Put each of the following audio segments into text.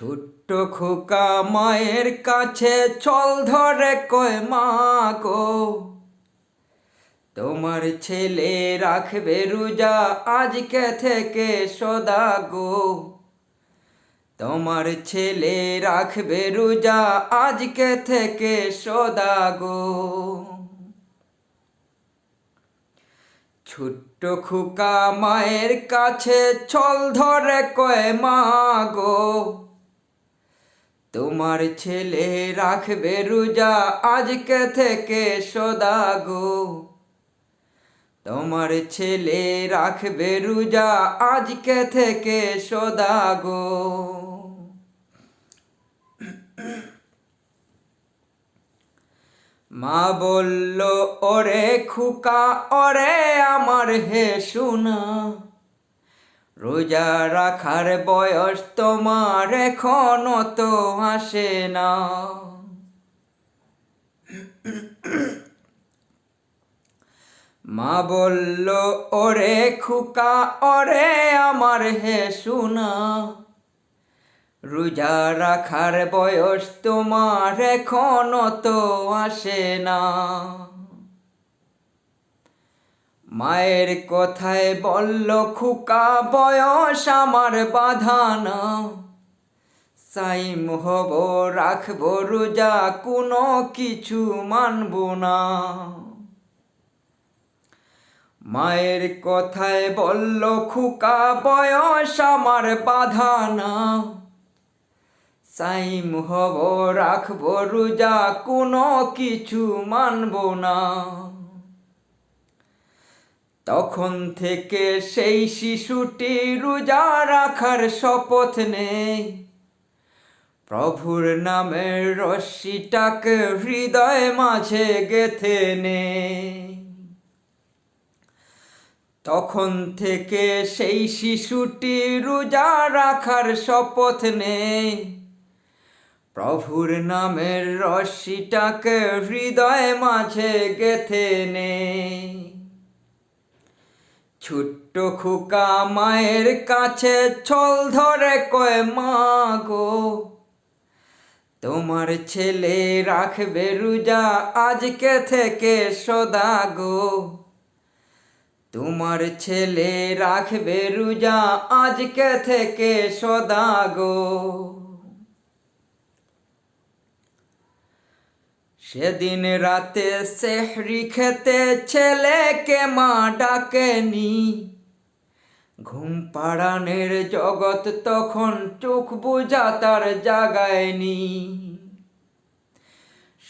ছোট্ট খোকা মায়ের কাছে চল ধরে কয়, মা গো, তোমার ছেলে রাখবে রোজা আজকে থেকে সদা গো। তোমার ছেলে রাখবে রোজা আজকে থেকে সদা গো। ছোট্ট খুকা মায়ের কাছে চল ধরে কয়, মা গো তোমার ছেলে রাখবে রোজা আজকে থেকে সদা গো। তোমার ছেলে রাখবে রোজা আজকে থেকে সদা গো। মা বলল, ওরে খুকা, ওরে আমার হে শোনা রোজা রাখার বয়স তোমার এখনও তো আসে না। মা বলল, ওরে খুকা, ওরে আমার হে শোনা রোজা রাখার বয়স তোমার এখনও তো আসে না। মায়ের কথায় বলল, খুকা বয়স আমার বাধা না সাইম হব রাখব রোজা, কোনো কিছু মানব না। মায়ের কথায় বলল, খুকা বয়স আমার বাধা না সাইম হব রাখব রোজা, কোনো কিছু মানব না। তখন থেকে সেই শিশুটি রোজা রাখার শপথ নেই প্রভুর নামের রশ্মিটাকে হৃদয় মাঝে গেথে নে তখন থেকে সেই শিশুটি রোজা রাখার শপথ নেই প্রভুর নামের রশ্মিটাকে হৃদয় মাঝে গেথে নে ছোট্ট খুকা মায়ের কাছে ছল ধরে কয়, মা গো, তোমার ছেলে রাখবে রোজা আজকে থেকে সদা গো। তোমার ছেলে রাখবে রোজা আজকে থেকে সদা গো। সেদিন রাতে সেহরি খেতে ছেলেকে মা ডাকেনি। ঘুম পাড়ানের জগৎ তখন চোখ বুঝা তার জাগায়নি।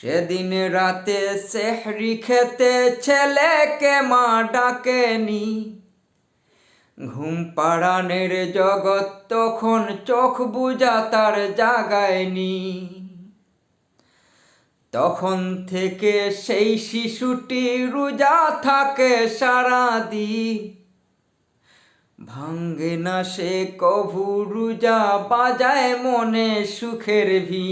সেদিন রাতে সেহরি খেতে ছেলেকে মা ডাকেনি। ঘুম পাড়ানের জগৎ তখন চোখ বুঝা তার জাগায়নি। তখন থেকে সেই শিশুটি রোজা থাকে সারা দিন। ভাঙ্গে না সে কভু রোজা বাজায় মনে সুখের ভি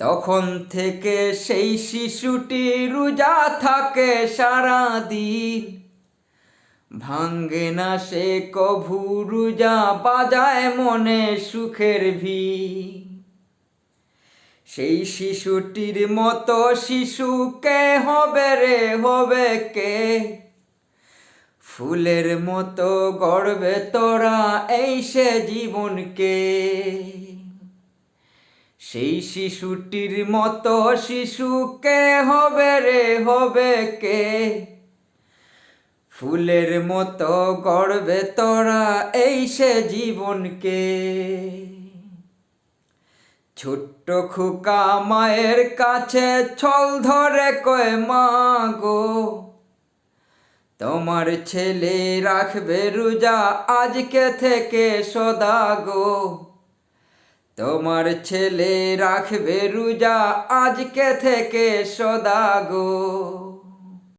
তখন থেকে সেই শিশুটি রোজা থাকে সারা দিন। ভাঙ্গে না সে কভু রোজা বাজায় মনে সুখের ভি সেই শিশুটির মতো শিশু কে হবে রে, হবে কে? ফুলের মতো গড়বে তোরা এই সে জীবনকে সেই শিশুটির মতো শিশু কে হবে রে, হবে কে? ফুলের মতো গড়বে তোরা এই সে জীবনকে ছোট্ট খুকা মায়ের কাছে ছল ধরে কয়, মা গো, তোমার ছেলে রাখবে রোজা আজকে থেকে সদা গো। তোমার ছেলে রাখবে রোজা আজকে থেকে সদা গো।